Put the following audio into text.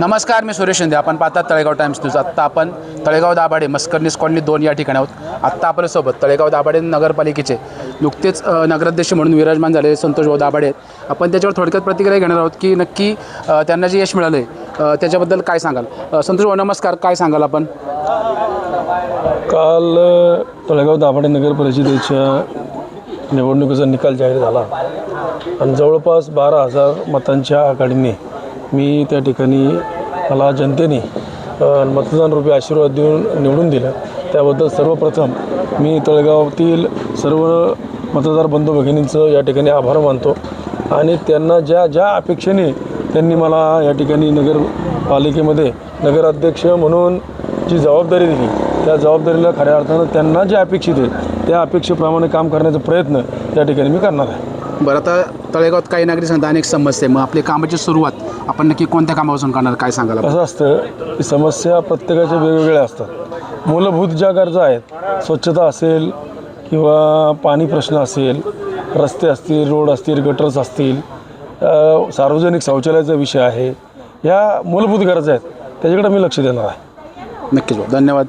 नमस्कार मी सुरेश शिंदे. आपण पाहतात तळेगाव टाइम्स न्यूज. आत्ता आपण तळेगाव दाभाडे मस्करनीस कॉलनी दोन या ठिकाणी आहोत. आत्ता आपल्यासोबत तळेगाव दाभाडे नगरपालिकेचे नुकतेच नगराध्यक्ष म्हणून विराजमान झालेले संतोष भाऊ दाभाडे आपण त्याच्यावर थोडक्यात प्रतिक्रिया घेणार आहोत की नक्की त्यांना जे यश मिळालं आहे त्याच्याबद्दल काय सांगाल? संतोष भाऊ नमस्कार. काय सांगाल आपण? काल तळेगाव दाभाडे नगर परिषदेच्या निवडणुकीचा निकाल जाहीर झाला. आणि जवळपास बारा हजार मतांच्या आघाडीने मी त्या ठिकाणी मला जनतेने मतदान रुपये आशीर्वाद देऊन निवडून दिलं. त्याबद्दल सर्वप्रथम मी तळगावातील सर्व मतदार बंधू भगिनींचं या ठिकाणी आभार मानतो आणि त्यांना ज्या ज्या अपेक्षेने त्यांनी मला या ठिकाणी नगरपालिकेमध्ये नगराध्यक्ष म्हणून जी जबाबदारी दिली त्या जबाबदारीला खऱ्या अर्थानं त्यांना जे अपेक्षित आहे त्या अपेक्षेप्रमाणे काम करण्याचा प्रयत्न त्या ठिकाणी मी करणार आहे. बरं आता तळेगावात काही नागरिक सांगतात अनेक समस्या आहे. मग आपली कामाची सुरुवात आपण नक्की कोणत्या कामापासून करणार काय सांगाल? कसं असतं की समस्या प्रत्येकाच्या वेगवेगळ्या असतात. मूलभूत ज्या गरजा आहेत स्वच्छता असेल किंवा पाणी प्रश्न असेल रस्ते असतील रोड असतील गटर्स असतील सार्वजनिक शौचालयाचा विषय आहे या मूलभूत गरजा आहेत. त्याच्याकडे मी लक्ष देणार आहे. नक्कीच धन्यवाद.